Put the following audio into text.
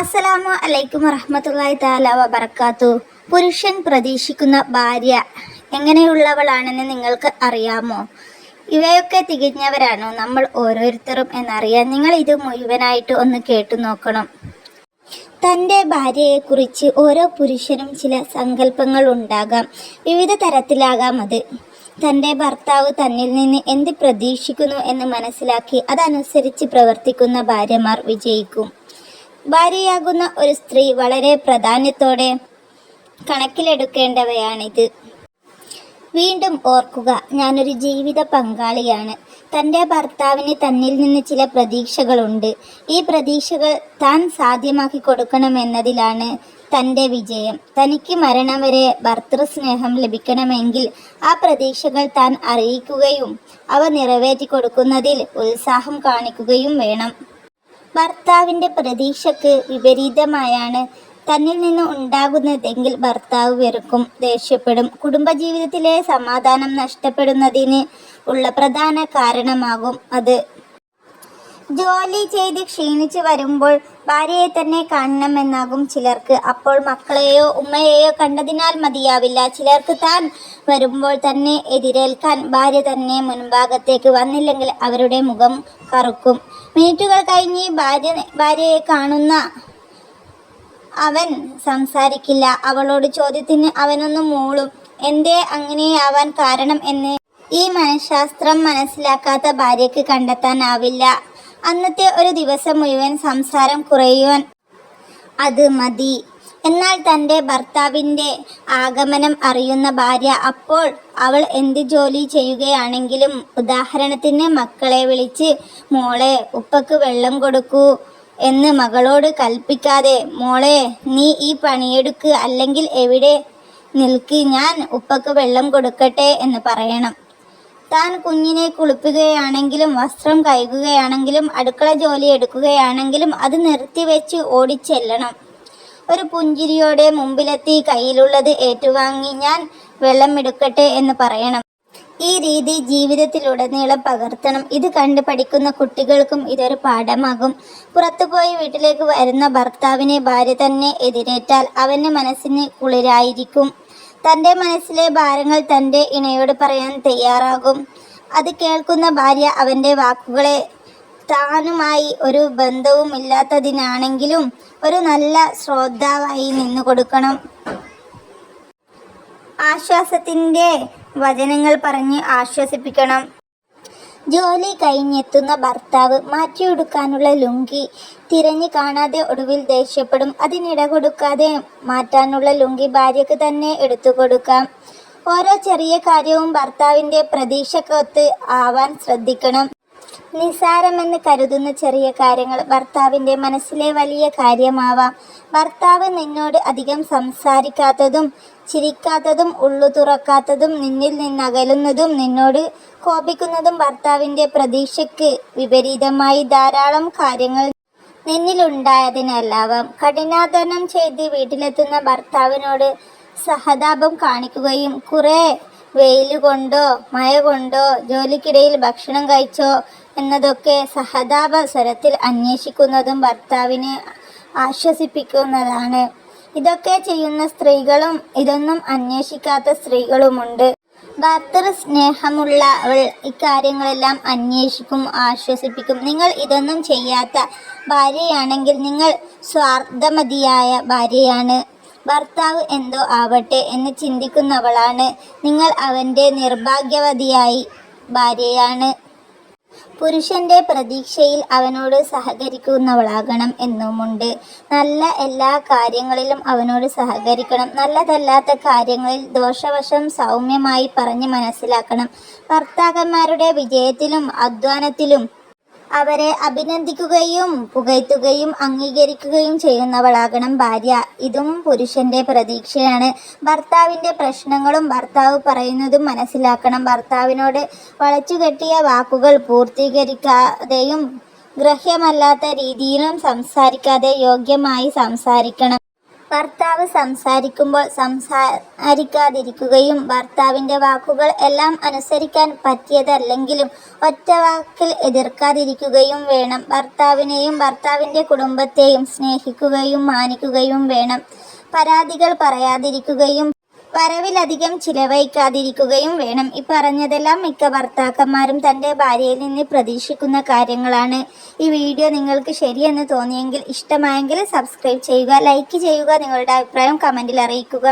അസ്സലാമു അലൈക്കും വറഹ്മത്തുള്ളാഹി തആല വബർക്കാത്തു പുരുഷൻ പ്രതീക്ഷിക്കുന്ന ഭാര്യ എങ്ങനെയുള്ളവളാണെന്ന് നിങ്ങൾക്ക് അറിയാമോ? ഇവയൊക്കെ തികഞ്ഞവരാണോ നമ്മൾ ഓരോരുത്തരും എന്നറിയാൻ നിങ്ങൾ ഇത് മുഴുവനായിട്ട് ഒന്ന് കേട്ടു നോക്കണം. തന്റെ ഭാര്യയെക്കുറിച്ച് ഓരോ പുരുഷനും ചില സങ്കല്പങ്ങൾ ഉണ്ടാകാം. വിവിധ തരത്തിലാകാം അത്. തന്റെ ഭർത്താവ് തന്നിൽ നിന്ന് എന്ത് പ്രതീക്ഷിക്കുന്നു എന്ന് മനസ്സിലാക്കി അതനുസരിച്ച് പ്രവർത്തിക്കുന്ന ഭാര്യമാർ വിജയിക്കും. ഭാര്യയാകുന്ന ഒരു സ്ത്രീ വളരെ പ്രാധാന്യത്തോടെ കണക്കിലെടുക്കേണ്ടവയാണിത്. വീണ്ടും ഓർക്കുക ഞാനൊരു ജീവിത പങ്കാളിയാണ്. തന്റെ ഭർത്താവിന് തന്നിൽ നിന്ന് ചില പ്രതീക്ഷകളുണ്ട്. ഈ പ്രതീക്ഷകൾ താൻ സാധ്യമാക്കി കൊടുക്കണമെന്നതിലാണ് തന്റെ വിജയം. തനിക്ക് മരണം വരെ ഭർത്തൃസ്നേഹം ലഭിക്കണമെങ്കിൽ ആ പ്രതീക്ഷകൾ താൻ അറിയിക്കുകയും അവ നിറവേറ്റി കൊടുക്കുന്നതിൽ ഉത്സാഹം കാണിക്കുകയും വേണം. ഭർത്താവിന്റെ പ്രതീക്ഷയ്ക്ക് വിപരീതമായാണ് തന്നിൽ നിന്ന് ഉണ്ടാകുന്നതെങ്കിൽ ഭർത്താവ് വെറുക്കും ദേഷ്യപ്പെടും. കുടുംബജീവിതത്തിലെ സമാധാനം നഷ്ടപ്പെടുന്നതിന് ഉള്ള പ്രധാന കാരണമാകും അത്. ജോലി ചെയ്ത് ക്ഷീണിച്ച് വരുമ്പോൾ ഭാര്യയെ തന്നെ കാണണമെന്നാകും ചിലർക്ക്. അപ്പോൾ മക്കളെയോ ഉമ്മയെയോ കണ്ടതിനാൽ മതിയാവില്ല. ചിലർക്ക് താൻ വരുമ്പോൾ തന്നെ എതിരേൽക്കാൻ ഭാര്യ തന്നെ മുൻഭാഗത്തേക്ക് വന്നില്ലെങ്കിൽ അവരുടെ മുഖം കറുക്കും. മിനിറ്റുകൾ കഴിഞ്ഞ് ഭാര്യ ഭാര്യയെ കാണുന്ന അവൻ സംസാരിക്കില്ല. അവളോട് ചോദ്യത്തിന് അവനൊന്നും മൂളും. എന്തേ അങ്ങനെയാവാൻ കാരണം എന്ന് ഈ മനഃശാസ്ത്രം മനസ്സിലാക്കാത്ത ഭാര്യയ്ക്ക് കണ്ടെത്താനാവില്ല. അന്നത്തെ ഒരു ദിവസം മുഴുവൻ സംസാരം കുറയുവാൻ അത് മതി. എന്നാൽ തന്റെ ഭർത്താവിന്റെ ആഗമനം അറിയുന്ന ഭാര്യ അപ്പോൾ അവൾ എന്ത് ജോലി ചെയ്യുകയാണെങ്കിലും ഉദാഹരണത്തിന് മക്കളെ വിളിച്ച് മോളെ ഉപ്പക്ക് വെള്ളം കൊടുക്കൂ എന്ന് മകളോട് കൽപ്പിക്കാതെ മോളെ നീ ഈ പണിയെടുക്ക് അല്ലെങ്കിൽ എവിടെ നിൽക്ക് ഞാൻ ഉപ്പക്ക് വെള്ളം കൊടുക്കട്ടെ എന്ന് പറയണം. താൻ കുഞ്ഞിനെ കുളിപ്പിക്കുകയാണെങ്കിലും വസ്ത്രം കഴുകുകയാണെങ്കിലും അടുക്കള ജോലി എടുക്കുകയാണെങ്കിലും അത് നിർത്തിവെച്ച് ഓടിച്ചെല്ലണം. ഒരു പുഞ്ചിരിയോടെ മുമ്പിലെത്തി കയ്യിലുള്ളത് ഏറ്റുവാങ്ങി ഞാൻ വെള്ളം എടുക്കട്ടെ എന്ന് പറയണം. ഈ രീതി ജീവിതത്തിലുടനീളം പകർത്തണം. ഇത് കണ്ട് പഠിക്കുന്ന കുട്ടികൾക്കും ഇതൊരു പാഠമാകും. പുറത്തുപോയി വീട്ടിലേക്ക് വരുന്ന ഭർത്താവിനെ ഭാര്യ തന്നെ എതിരേറ്റാൽ അവന്റെ മനസ്സിന് കുളിരായിരിക്കും. തന്റെ മനസ്സിലെ ഭാരങ്ങൾ തന്റെ ഇണയോട് പറയാൻ തയ്യാറാകും. അത് കേൾക്കുന്ന ഭാര്യ അവന്റെ വാക്കുകളെ താനുമായി ഒരു ബന്ധവും ഇല്ലാത്തതിനാണെങ്കിലും ഒരു നല്ല ശ്രോതാവായി നിന്നു കൊടുക്കണം. ആശ്വാസത്തിന്റെ വചനങ്ങൾ പറഞ്ഞ് ആശ്വസിപ്പിക്കണം. ജോലി കഴിഞ്ഞെത്തുന്ന ഭർത്താവ് മാറ്റിയെടുക്കാനുള്ള ലുങ്കി തിരഞ്ഞു കാണാതെ ഒടുവിൽ ദേഷ്യപ്പെടും. അതിനിട കൊടുക്കാതെ മാറ്റാനുള്ള ലുങ്കി ഭാര്യക്ക് തന്നെ എടുത്തു കൊടുക്കാം ഓരോ ചെറിയ കാര്യവും ഭർത്താവിന്റെ പ്രതീക്ഷക്കൊത്ത് ആവാൻ ശ്രദ്ധിക്കണം. നിസ്സാരമെന്ന് കരുതുന്ന ചെറിയ കാര്യങ്ങൾ ഭർത്താവിന്റെ മനസ്സിലെ വലിയ കാര്യമാവാം. ഭർത്താവ് നിന്നോട് അധികം സംസാരിക്കാത്തതും ചിരിക്കാത്തതും ഉള്ളു തുറക്കാത്തതും നിന്നിൽ നിന്നകലുന്നതും നിന്നോട് കോപിക്കുന്നതും ഭർത്താവിന്റെ പ്രതീക്ഷയ്ക്ക് വിപരീതമായി ധാരാളം കാര്യങ്ങൾ നിന്നിലുണ്ടായതിനല്ലാവാം. കഠിനാധനം ചെയ്ത് വീട്ടിലെത്തുന്ന ഭർത്താവിനോട് സഹതാപം കാണിക്കുകയും കുറേ വെയിൽ കൊണ്ടോ മഴ കൊണ്ടോ ജോലിക്കിടയിൽ ഭക്ഷണം കഴിച്ചോ എന്നതൊക്കെ സഹതാപ സ്വരത്തിൽ അന്വേഷിക്കുന്നതും ഭർത്താവിനെ ആശ്വസിപ്പിക്കുന്നതാണ്. ഇതൊക്കെ ചെയ്യുന്ന സ്ത്രീകളും ഇതൊന്നും അന്വേഷിക്കാത്ത സ്ത്രീകളുമുണ്ട്. ഭർത്തൃ സ്നേഹമുള്ള അവൾ ഇക്കാര്യങ്ങളെല്ലാം അന്വേഷിക്കും ആശ്വസിപ്പിക്കും. നിങ്ങൾ ഇതൊന്നും ചെയ്യാത്ത ഭാര്യയാണെങ്കിൽ നിങ്ങൾ സ്വാർത്ഥമതിയായ ഭാര്യയാണ്. ഭർത്താവ് എന്തോ ആവട്ടെ എന്ന് ചിന്തിക്കുന്നവളാണ്. നിങ്ങൾ അവന്റെ നിർഭാഗ്യവതിയായി ഭാര്യയാണ്. പുരുഷന്റെ പ്രതീക്ഷയിൽ അവനോട് സഹകരിക്കുന്നവളാകണം എന്നുമുണ്ട്. നല്ല എല്ലാ കാര്യങ്ങളിലും അവനോട് സഹകരിക്കണം. നല്ലതല്ലാത്ത കാര്യങ്ങളിൽ ദോഷവശം സൗമ്യമായി പറഞ്ഞ് മനസ്സിലാക്കണം. ഭർത്താക്കന്മാരുടെ വിജയത്തിലും അധ്വാനത്തിലും അവരെ അഭിനന്ദിക്കുകയും പുകഴ്ത്തുകയും അംഗീകരിക്കുകയും ചെയ്യുന്നവളാകണം ഭാര്യ. ഇതും പുരുഷന്റെ പ്രതീക്ഷയാണ്. ഭർത്താവിന്റെ പ്രശ്നങ്ങളും ഭർത്താവ് പറയുന്നതും മനസ്സിലാക്കണം. ഭർത്താവിനോട് വളച്ചുകെട്ടിയ വാക്കുകൾ പൂർത്തീകരിക്കാതെയും ഗ്രഹ്യമല്ലാത്ത രീതിയിലും സംസാരിക്കാതെ യോഗ്യമായി സംസാരിക്കണം. ഭർത്താവ് സംസാരിക്കുമ്പോൾ സംസാരിക്കാതിരിക്കുകയും ഭർത്താവിന്റെ വാക്കുകൾ എല്ലാം അനുസരിക്കാൻ പറ്റിയതല്ലെങ്കിലും ഒറ്റ വാക്കിൽ എതിർക്കാതിരിക്കുകയും വേണം. ഭർത്താവിനെയും ഭർത്താവിന്റെ കുടുംബത്തെയും സ്നേഹിക്കുകയും മാനിക്കുകയും വേണം. പരാതികൾ പറയാതിരിക്കുകയും വരവിലധികം ചിലവഴിക്കാതിരിക്കുകയും വേണം. ഇപ്പറഞ്ഞതെല്ലാം പറഞ്ഞതെല്ലാം മിക്ക ഭർത്താക്കന്മാരും തന്റെ ഭാര്യയിൽ നിന്ന് പ്രതീക്ഷിക്കുന്ന കാര്യങ്ങളാണ്. ഈ വീഡിയോ നിങ്ങൾക്ക് ശരിയെന്ന് തോന്നിയെങ്കിൽ ഇഷ്ടമായെങ്കിൽ സബ്സ്ക്രൈബ് ചെയ്യുക ലൈക്ക് ചെയ്യുക നിങ്ങളുടെ അഭിപ്രായം കമന്റിൽ അറിയിക്കുക.